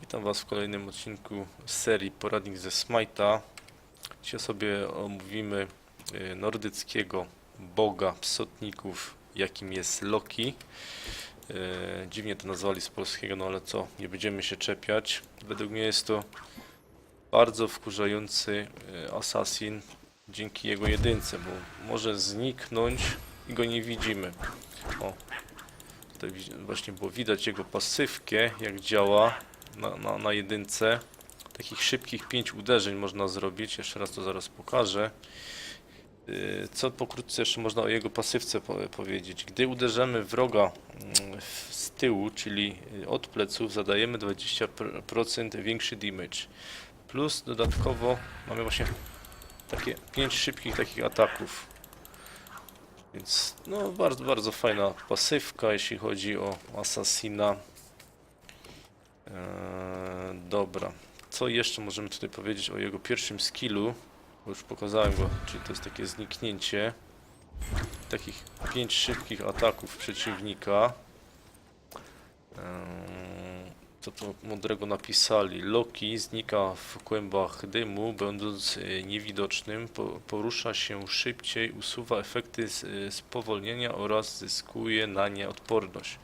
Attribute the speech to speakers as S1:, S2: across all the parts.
S1: Witam Was w kolejnym odcinku serii Poradnik ze Smite'a. Dzisiaj sobie omówimy y, nordyckiego boga psotników, jakim jest Loki. Y, Dziwnie to nazwali z polskiego, no ale co, nie będziemy się czepiać. Według mnie jest to bardzo wkurzający y, assassin dzięki jego jedynce, bo może zniknąć i go nie widzimy. O, tutaj właśnie było widać jego pasywkę, jak działa na, na, na jedynce. Takich szybkich pięć uderzeń można zrobić, jeszcze raz to zaraz pokażę. Yy, Co pokrótce jeszcze można o jego pasywce po, powiedzieć. Gdy uderzamy wroga mm, z tyłu, czyli y, od pleców, zadajemy 20% większy damage. Plus dodatkowo mamy właśnie takie pięć szybkich takich ataków. Więc no bardzo, bardzo fajna pasywka, jeśli chodzi o Assassina. Eee, dobra. Co jeszcze możemy tutaj powiedzieć o jego pierwszym skillu? Bo już pokazałem go, czyli to jest takie zniknięcie. Takich pięć szybkich ataków przeciwnika. Eee, co tu mądrego napisali? Loki znika w kłębach dymu, będąc e, niewidocznym, po, porusza się szybciej, usuwa efekty e, spowolnienia oraz zyskuje na nie odporność.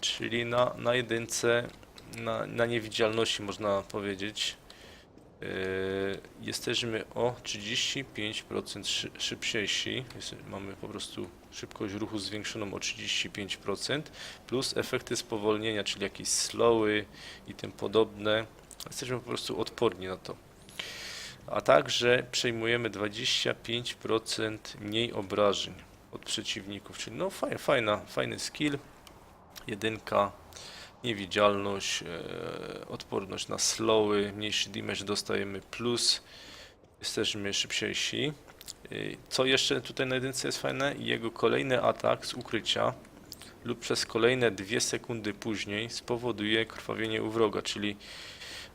S1: Czyli na, na jedynce, na, na niewidzialności można powiedzieć, yy, jesteśmy o 35% szy, szybciejsi. Jest, mamy po prostu szybkość ruchu zwiększoną o 35%, plus efekty spowolnienia, czyli jakieś slowy i tym podobne. Jesteśmy po prostu odporni na to. A także przejmujemy 25% mniej obrażeń od przeciwników, czyli no fajna, fajna, fajny skill. Jedynka, niewidzialność, e, odporność na slowy, mniejszy damage dostajemy plus, jesteśmy szybciejsi. E, Co jeszcze tutaj na jedynce jest fajne? Jego kolejny atak z ukrycia lub przez kolejne dwie sekundy później spowoduje krwawienie u wroga, czyli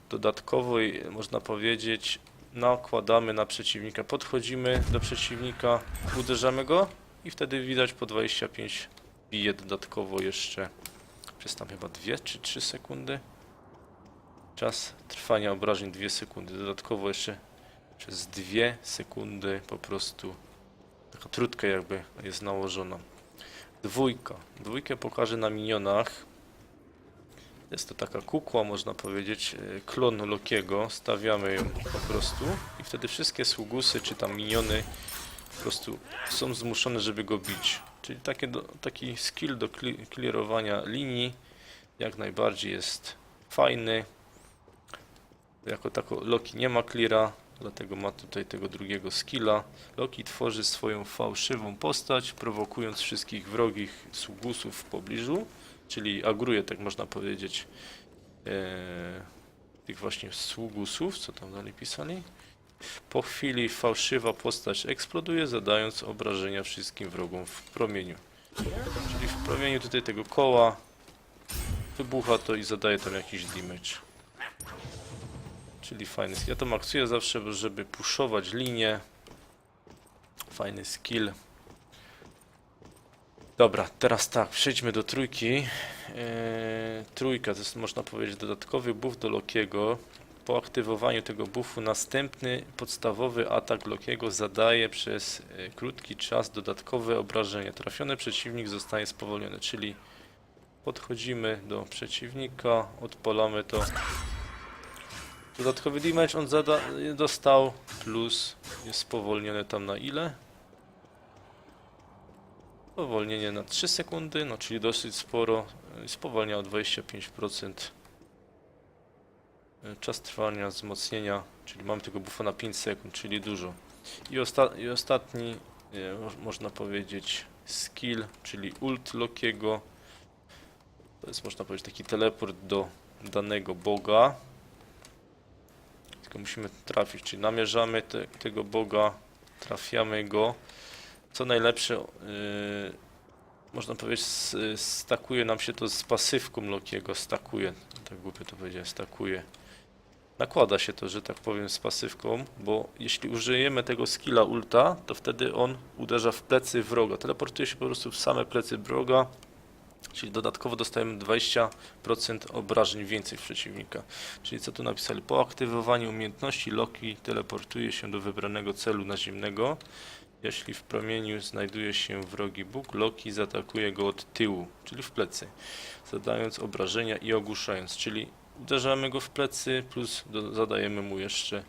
S1: dodatkowo e, można powiedzieć nakładamy na przeciwnika, podchodzimy do przeciwnika, uderzamy go i wtedy widać po 25 bije dodatkowo jeszcze przez tam chyba 2 czy 3 sekundy. Czas trwania obrażeń 2 sekundy. Dodatkowo jeszcze przez 2 sekundy po prostu taka trutka jakby jest nałożona. Dwójka. Dwójkę pokażę na minionach. Jest to taka kukła, można powiedzieć, e, klon Lokiego. Stawiamy ją po prostu i wtedy wszystkie sługusy czy tam miniony po prostu są zmuszone, żeby go bić. Czyli takie do, taki skill do clearowania linii jak najbardziej jest fajny. Jako tako Loki nie ma cleara, dlatego ma tutaj tego drugiego skilla. Loki tworzy swoją fałszywą postać, prowokując wszystkich wrogich sługusów w pobliżu, czyli agruje, tak można powiedzieć, e, tych właśnie sługusów, co tam dalej pisali. Po chwili fałszywa postać eksploduje, zadając obrażenia wszystkim wrogom w promieniu. Czyli w promieniu tutaj tego koła wybucha to i zadaje tam jakiś damage. Czyli fajny skill. Ja to maksuję zawsze, żeby puszować linię. Fajny skill. Dobra, teraz tak, przejdźmy do trójki. Eee, trójka to jest, można powiedzieć, dodatkowy buff do Lokiego. Po aktywowaniu tego buffu następny podstawowy atak Lokiego zadaje przez e, krótki czas dodatkowe obrażenia. Trafiony przeciwnik zostaje spowolniony, czyli podchodzimy do przeciwnika, odpalamy to. Dodatkowy damage on zada, dostał, plus jest spowolniony tam na ile? Spowolnienie na 3 sekundy, no czyli dosyć sporo. y, Spowalnia o 25%. Y, Czas trwania wzmocnienia, czyli mamy tego buffa na 5 sekund, czyli dużo. I, osta i ostatni, mo- można powiedzieć, skill, czyli ult Lokiego. To jest, można powiedzieć, taki teleport do danego boga. Tylko musimy trafić, czyli namierzamy te, tego boga, trafiamy go. Co najlepsze, yy, można powiedzieć, s- stakuje nam się to z pasywką Lokiego, stakuje, tak głupio to powiedziałem, stakuje. Nakłada się to, że tak powiem, z pasywką, bo jeśli użyjemy tego skilla ulta, to wtedy on uderza w plecy wroga. Teleportuje się po prostu w same plecy wroga Czyli dodatkowo dostajemy 20% obrażeń więcej w przeciwnika. Czyli co tu napisali? Po aktywowaniu umiejętności Loki teleportuje się do wybranego celu naziemnego. Jeśli w promieniu znajduje się wrogi Bóg, Loki zaatakuje go od tyłu, czyli w plecy, zadając obrażenia i ogłuszając, czyli uderzamy go w plecy, plus do, zadajemy mu jeszcze,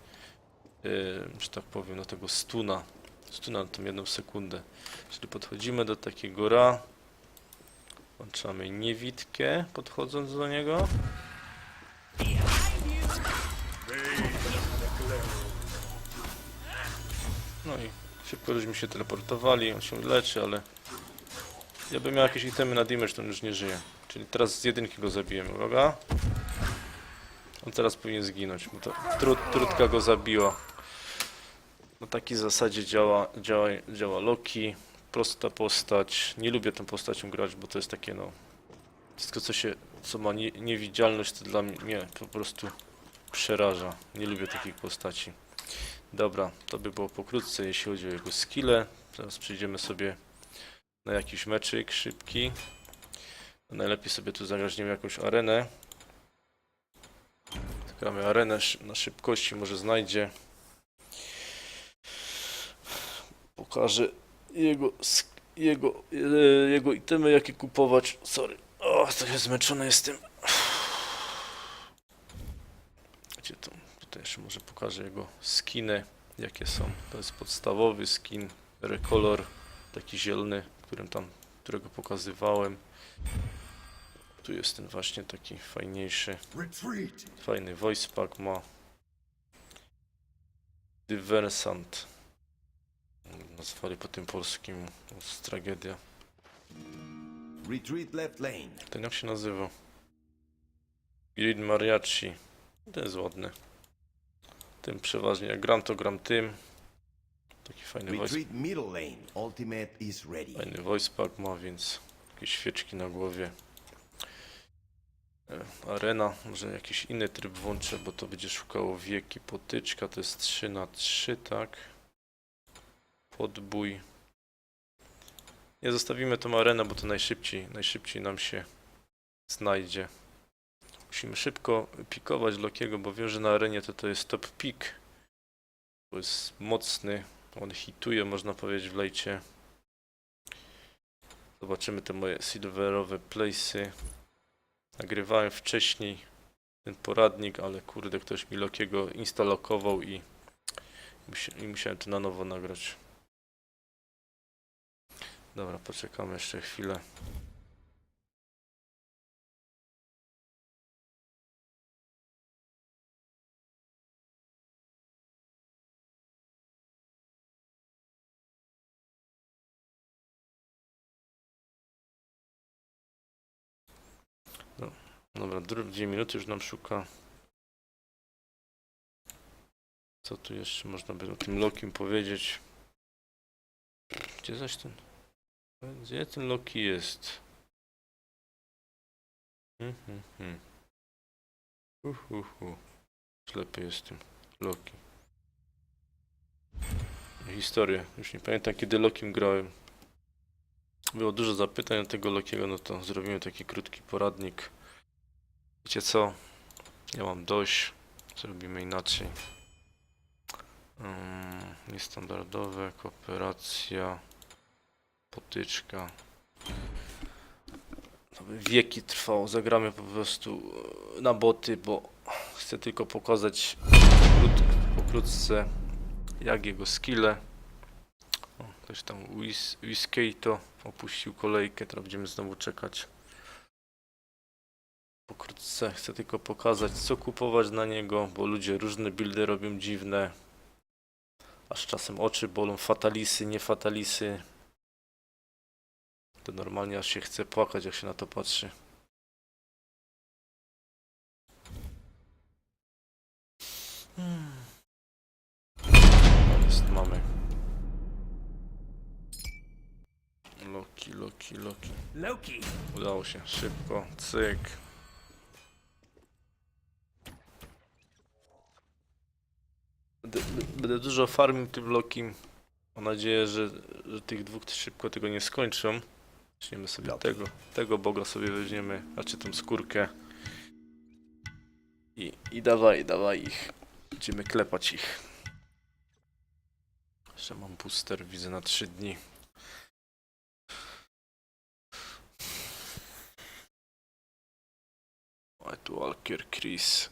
S1: yy, że tak powiem, no tego stuna, stuna na tą jedną sekundę. Czyli podchodzimy do takiego ra, włączamy niewidkę, podchodząc do niego. No i szybko żeśmy się teleportowali, on się leczy, ale ja bym miał jakieś itemy na damage, to on już nie żyje. Czyli teraz z jedynki go zabijemy, uwaga. On teraz powinien zginąć, to trud, trudka go zabiła. Na takiej zasadzie działa, działa, działa Loki. Prosta postać. Nie lubię tą postacią grać, bo to jest takie no... Wszystko co się, co ma nie, niewidzialność to dla mnie po prostu przeraża. Nie lubię takich postaci. Dobra, to by było pokrótce jeśli chodzi o jego skille. Teraz przejdziemy sobie na jakiś meczyk szybki. Najlepiej sobie tu zagrać nie wiem, jakąś arenę. Gramy arenę na szybkości, może znajdzie. Pokażę jego, jego, e, jego itemy, jakie kupować. Sorry, o, trochę zmęczony jestem. Gdzie to? Tutaj jeszcze może pokażę jego skiny, jakie są. To jest podstawowy skin, rekolor, taki zielony, którym tam, którego pokazywałem. Tu jest ten właśnie taki fajniejszy. Fajny voice pack ma. Diversant. Nazwali po tym polskim. To jest tragedia.
S2: Retreat left lane.
S1: Ten jak się nazywa? Grid Mariachi. Ten jest ładny. Tym przeważnie jak gram to gram tym. Taki fajny voice, fajny voice pack ma, więc jakieś świeczki na głowie. E, Arena, może jakiś inny tryb włączę, bo to będzie szukało wieki. Potyczka to jest 3 na 3 tak? Podbój. Nie zostawimy tą arenę, bo to najszybciej, najszybciej nam się znajdzie. Musimy szybko pikować Lokiego, bo wiem, że na arenie to to jest top pick. Bo jest mocny. On hituje, można powiedzieć, w lejcie. Zobaczymy te moje silverowe place'y. Nagrywałem wcześniej ten poradnik, ale kurde, ktoś mi Lokiego instalokował i, i musiałem to na nowo nagrać. Dobra, poczekamy jeszcze chwilę. Dobra, dwie minuty już nam szuka. Co tu jeszcze można by o tym Lokim powiedzieć? Gdzie zaś ten? Gdzie ten Loki jest? Hmm, hmm, hmm. Uh, uh, uh. Ślepy jestem. Loki. Historię. Już nie pamiętam kiedy Lokim grałem. Było dużo zapytań o tego Lokiego, no to zrobimy taki krótki poradnik. Wiecie co? Ja mam dość. Zrobimy inaczej. Um, niestandardowe, kooperacja, potyczka. To by wieki trwało. Zagramy po prostu e, na boty, bo chcę tylko pokazać krót, pokrótce jak jego skille. O, ktoś tam Whis Whiskey opuścił kolejkę, teraz będziemy znowu czekać. Pokrótce chcę tylko pokazać, co kupować na niego, bo ludzie różne buildy robią dziwne. Aż czasem oczy bolą, fatalisy, nie fatalisy. To normalnie aż się chce płakać, jak się na to patrzy. Hmm. Jest, mamy. Loki, Loki, Loki.
S3: Loki.
S1: Udało się, szybko, cyk. Będę, dużo farmił tym Lokim. Mam nadzieję, że, że tych dwóch szybko tego nie skończą. Weźmiemy sobie tego, tego boga sobie weźmiemy, znaczy tą skórkę. I, I dawaj, dawaj ich. Będziemy klepać ich. Jeszcze mam booster, widzę na 3 dni. White Walker, Chris,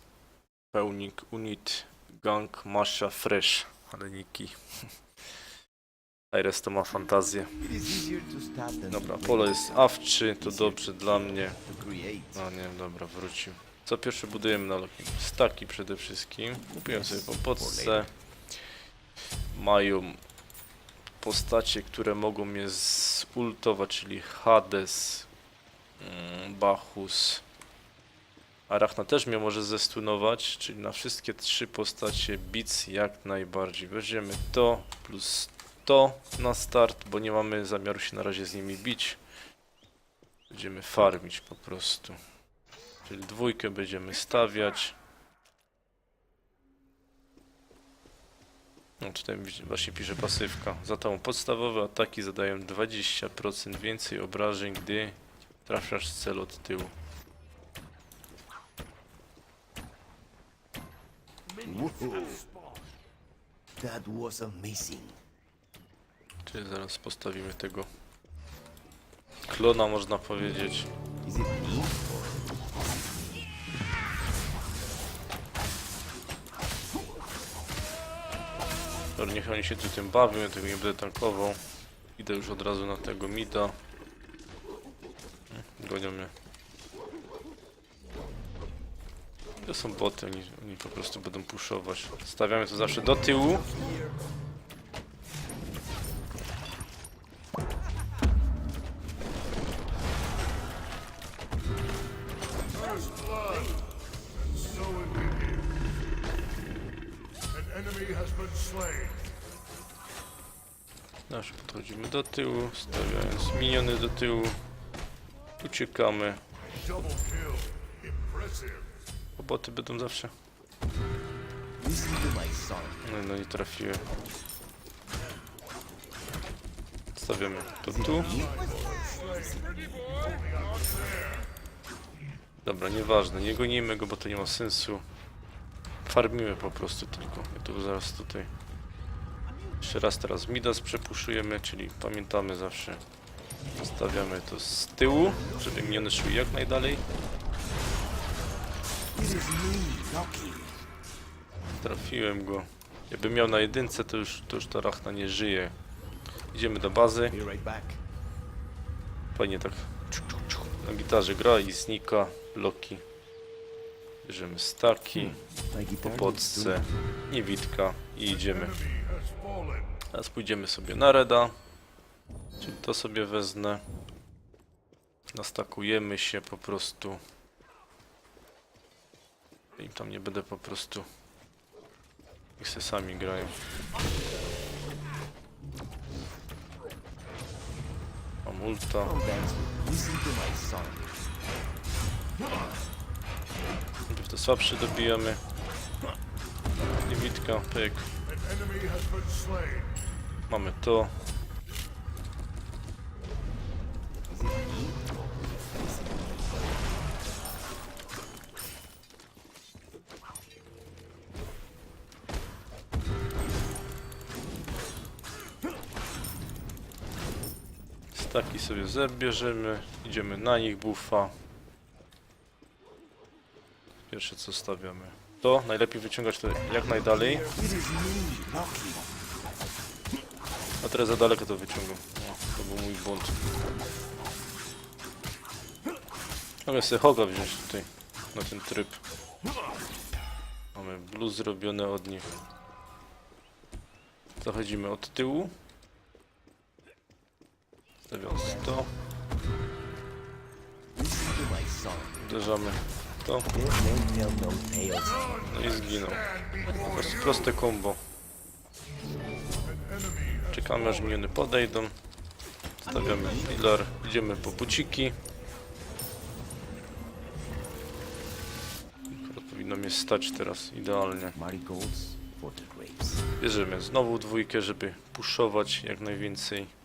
S1: Pełnik, Unit, Gang, Masha, Fresh, ale niki. Iris to ma fantazję. Dobra,
S2: break.
S1: jest awczy, to dobrze dla mnie. No nie, dobra, wrócił. Co pierwsze budujemy na loki? Staki przede wszystkim. Kupiłem sobie po podce. Mają postacie, które mogą mnie zultować, czyli Hades, mm, Bacchus. Arachna też mnie może zestunować, czyli na wszystkie trzy postacie Beats jak najbardziej. Weźmiemy to plus to na start, bo nie mamy zamiaru się na razie z nimi bić. Będziemy farmić po prostu. Czyli dwójkę będziemy stawiać. No tutaj właśnie pisze pasywka. Za tą podstawowe ataki zadają 20% więcej obrażeń, gdy trafiasz cel od tyłu.
S2: Whoa. That was amazing.
S1: Czyli zaraz postawimy tego klona można powiedzieć.
S2: Is it me?
S1: Dobra, niech oni się tu tym bawią, ja tego nie będę tankował. Idę już od razu na tego mida. Hmm, Gonią mnie. To są boty, oni, oni po prostu będą puszować. Stawiamy to zawsze do tyłu.
S3: Slain.
S1: Zawsze podchodzimy do tyłu, stawiając miniony do tyłu. Uciekamy.
S3: Double kill. Impressive.
S1: Bo boty będą zawsze. No, no nie trafiłem. Stawiamy to tu. Dobra, nieważne, nie gonimy go, bo to nie ma sensu. Farmimy po prostu tylko. Ja tu zaraz tutaj. Jeszcze raz teraz Midas przepuszujemy, czyli pamiętamy zawsze. Stawiamy to z tyłu, żeby miniony szły jak najdalej. Trafiłem go. Jakbym miał na jedynce, to już, to już ta rachna nie żyje. Idziemy do bazy. Fajnie tak na gitarze gra i znika Loki. Bierzemy staki, po podce, niewidka i idziemy. Teraz pójdziemy sobie na reda. Czyli to sobie wezmę. Nastakujemy się po prostu. I tam nie będę po prostu. Niech se sami grają. Mam ulta. Najpierw to słabszy dobijamy. Pyk.
S3: Has been slain.
S1: Mamy to. Zabierzemy. Idziemy na nich buffa. Pierwsze co stawiamy. To najlepiej wyciągać to jak najdalej. A teraz za daleko to wyciągam. To był mój błąd. Mogę sobie Hoga wziąć tutaj na ten tryb. Mamy blue zrobione od nich. Zachodzimy od tyłu. Stawiając to. Uderzamy to.
S2: No
S1: i zginął. Po prostu proste combo. Czekamy aż miniony podejdą. Stawiamy pilar. Idziemy po buciki. Powinno mnie stać teraz idealnie. Bierzemy znowu dwójkę, żeby puszować jak najwięcej.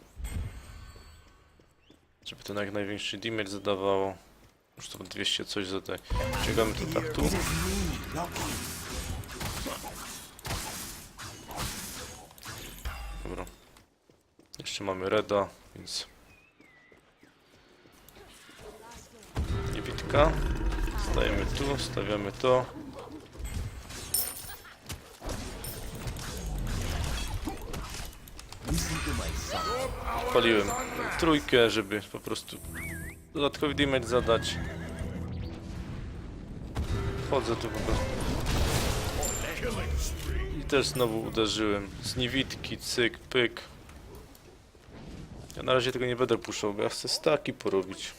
S1: Żeby to jak największy damage zadawało. Już to 200 coś zadaje. Ściągamy to tak tu. Dobra. Jeszcze mamy Reda, więc... Niewidka. Stajemy tu, stawiamy to.
S2: Son.
S1: Paliłem trójkę, żeby po prostu dodatkowy damage zadać. Wchodzę tu po prostu. I też znowu uderzyłem. Z niewidki, cyk, pyk. Ja na razie tego nie będę puszczał, bo ja chcę staki porobić.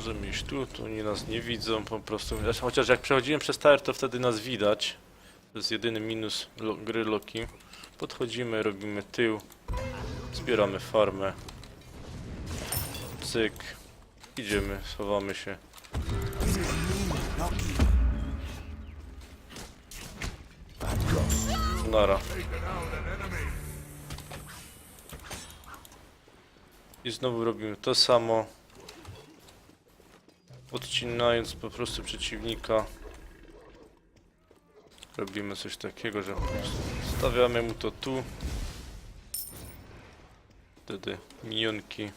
S1: Możemy iść tu, tu oni nas nie widzą po prostu. Chociaż- jak przechodziłem przez tower, to wtedy nas widać. To jest jedyny minus lo gry Loki. Podchodzimy, robimy tył. Zbieramy farmę. Cyk. Idziemy, schowamy się. Nara. I znowu robimy to samo. Odcinając po prostu przeciwnika. Robimy coś takiego, że stawiamy mu to tu. Wtedy minionki. Yy,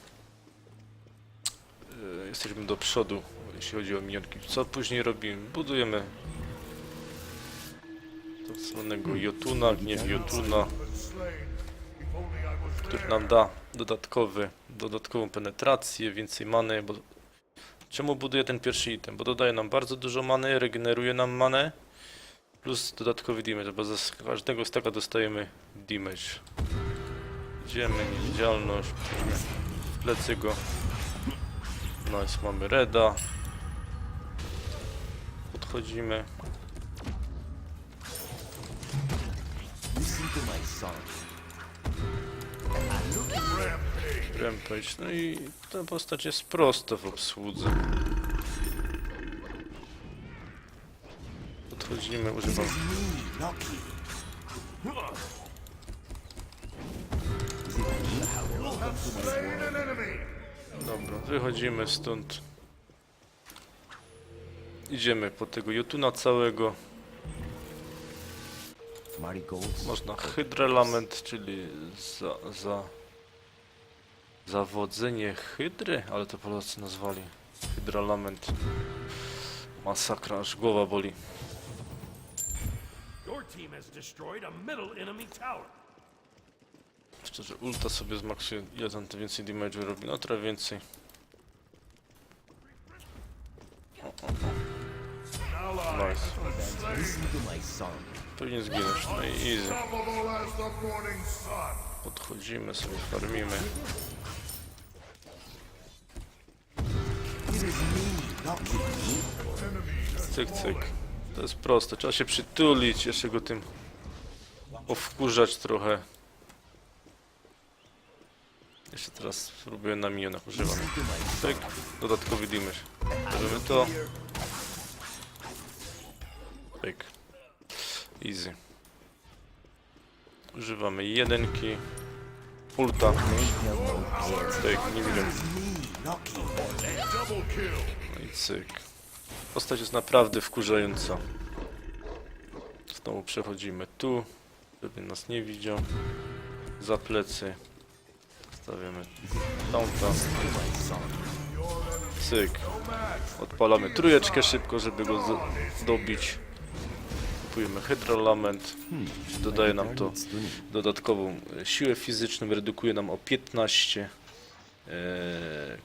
S1: Jesteśmy do przodu, jeśli chodzi o minionki. Co później robimy? Budujemy tak zwanego Jotuna, gniew Jotuna, który nam da dodatkowy, dodatkową penetrację, więcej many, bo czemu buduję ten pierwszy item? Bo dodaje nam bardzo dużo many, regeneruje nam manę, plus dodatkowy damage, bo z każdego staka dostajemy damage. Idziemy, niewidzialność, plecy go. Nice, mamy reda. Podchodzimy.
S2: Listen to my son.
S1: Rampage. No i ta postać jest prosta w obsłudze. Podchodzimy, używam. Dobra, wychodzimy stąd. Idziemy po tego Jotuna całego. Można Hydrelament, czyli za, za zawodzenie Hydry, ale to Polacy nazwali Hydralament. Masakra, aż głowa boli. Szczerze, ulta sobie zmaksuje, ile tam to więcej damage robi, no trochę więcej. O, o, o. Nice. Pewnie zginiesz, no i easy. Podchodzimy sobie, farmimy. Cyk, cyk. To jest proste, trzeba się przytulić, jeszcze go tym powkurzać trochę. Jeszcze teraz spróbuję na minionach, używam. Cyk, dodatkowy damage. Robimy to. Cyk. Easy. Używamy jedynki. Ulta. Cyk, nie widzę. Cyk. Postać jest naprawdę wkurzająca. Znowu przechodzimy tu, żeby nas nie widział. Za plecy. Stawiamy tamta. Cyk. Odpalamy trójeczkę szybko, żeby go dobić. Kupujemy hydralament. Dodaje nam to dodatkową e, siłę fizyczną, redukuje nam o 15 e,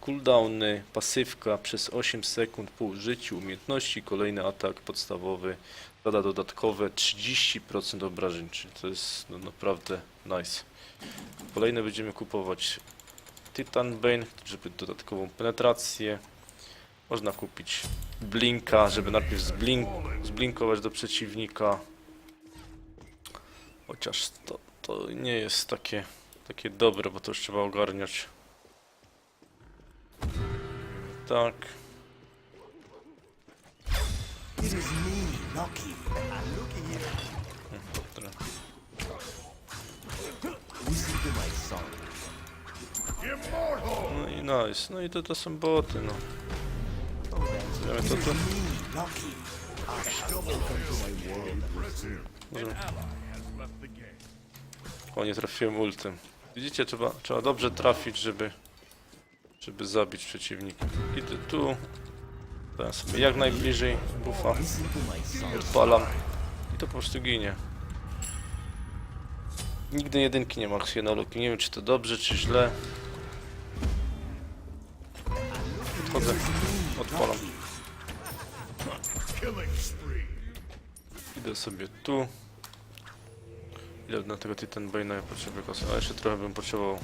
S1: cooldowny, pasywka przez 8 sekund po użyciu umiejętności, kolejny atak podstawowy, zada dodatkowe 30% obrażeń, czyli to jest no, naprawdę nice. Kolejne będziemy kupować Titan Bane, żeby dodatkową penetrację. Można kupić Blinka, żeby najpierw zblink, zblinkować do przeciwnika. Chociaż to, to nie jest takie, takie dobre, bo to już trzeba ogarniać tak. No i nice, no i to to są boty, no. Zrobimy to tu. O, nie trafiłem ultem. Widzicie, trzeba, trzeba dobrze trafić, żeby żeby zabić przeciwnika. Idę tu. Teraz sobie jak najbliżej bufa. Odpalam. I to po prostu ginie. Nigdy jedynki nie ma Xenologi. Nie wiem, czy to dobrze, czy źle. Odchodzę. Odpalam. Idę sobie tu. Ile na tego Titan Bane'a potrzebuję kosy? A jeszcze trochę bym potrzebował.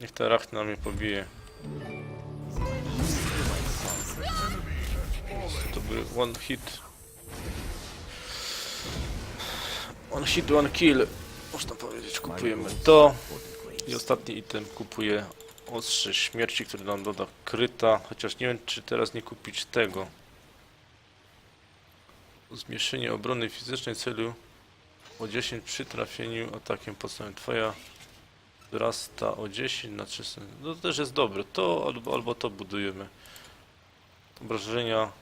S1: Niech ta rachna mnie pobije. To był one hit. One hit, one kill. Można powiedzieć, kupujemy to. I ostatni item kupuję ostrze śmierci, który nam doda kryta. Chociaż nie wiem, czy teraz nie kupić tego. Zmniejszenie obrony fizycznej celu o 10 przy trafieniu atakiem podstawowym. Twoja wzrasta o 10 na 300. No to też jest dobre. To albo, albo to budujemy. Obrażenia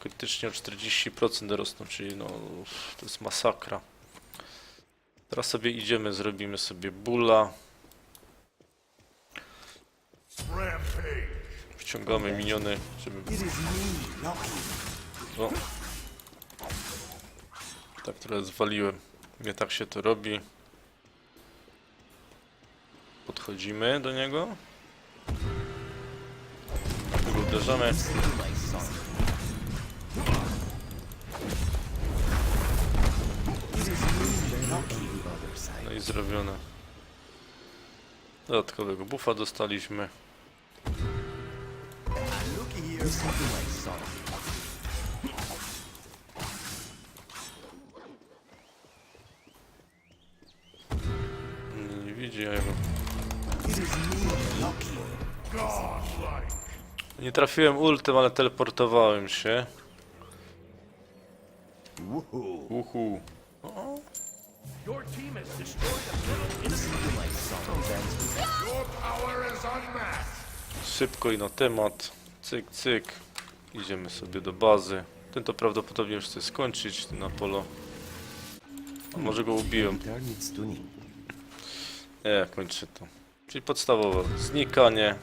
S1: krytycznie o 40% rosną, czyli no to jest masakra. Teraz sobie idziemy, zrobimy sobie bula. Wciągamy miniony, żeby. O. Tak trochę zwaliłem. Nie tak się to robi. Podchodzimy do niego. Tego uderzamy. No i zrobione. Dodatkowego buffa dostaliśmy. Nie trafiłem ultem, ale teleportowałem się. Uhu.
S4: Your team has destroyed a middle enemy.
S3: Your power is unmatched.
S1: Szybko i na temat. Cyk, cyk. Idziemy sobie do bazy. Ten to prawdopodobnie już chce skończyć, ten Apollo. A może go ubiłem. Nie, kończę to. Czyli podstawowe znikanie.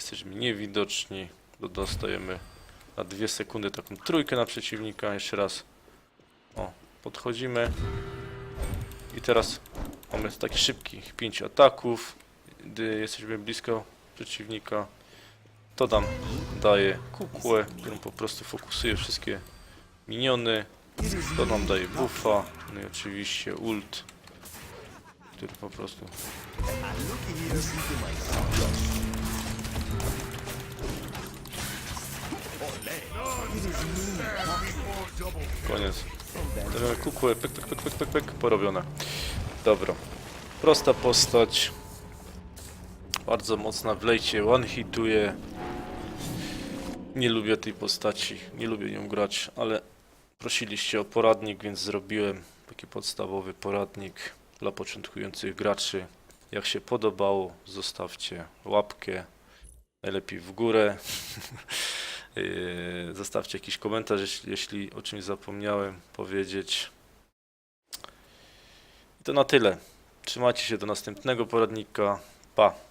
S1: Jesteśmy niewidoczni. Do- Dostajemy na dwie sekundy taką trójkę na przeciwnika. Jeszcze raz. O, podchodzimy. I teraz mamy taki szybkich pięć ataków. Gdy jesteśmy blisko przeciwnika, to nam daje kukłę, którą po prostu fokusuje wszystkie miniony. To nam daje buffa. No i oczywiście ult, który po prostu Koniec. Robimy kukłę, pyk, pyk, pyk, pyk, pyk, pyk, porobione. Dobra. Prosta postać. Bardzo mocna w lejcie, one hituje. Nie lubię tej postaci, nie lubię nią grać, ale prosiliście o poradnik, więc zrobiłem taki podstawowy poradnik dla początkujących graczy. Jak się podobało, zostawcie łapkę, najlepiej w górę. Yy, Zostawcie jakiś komentarz, jeśli, jeśli o czymś zapomniałem powiedzieć. I to na tyle. Trzymajcie się do następnego poradnika. Pa.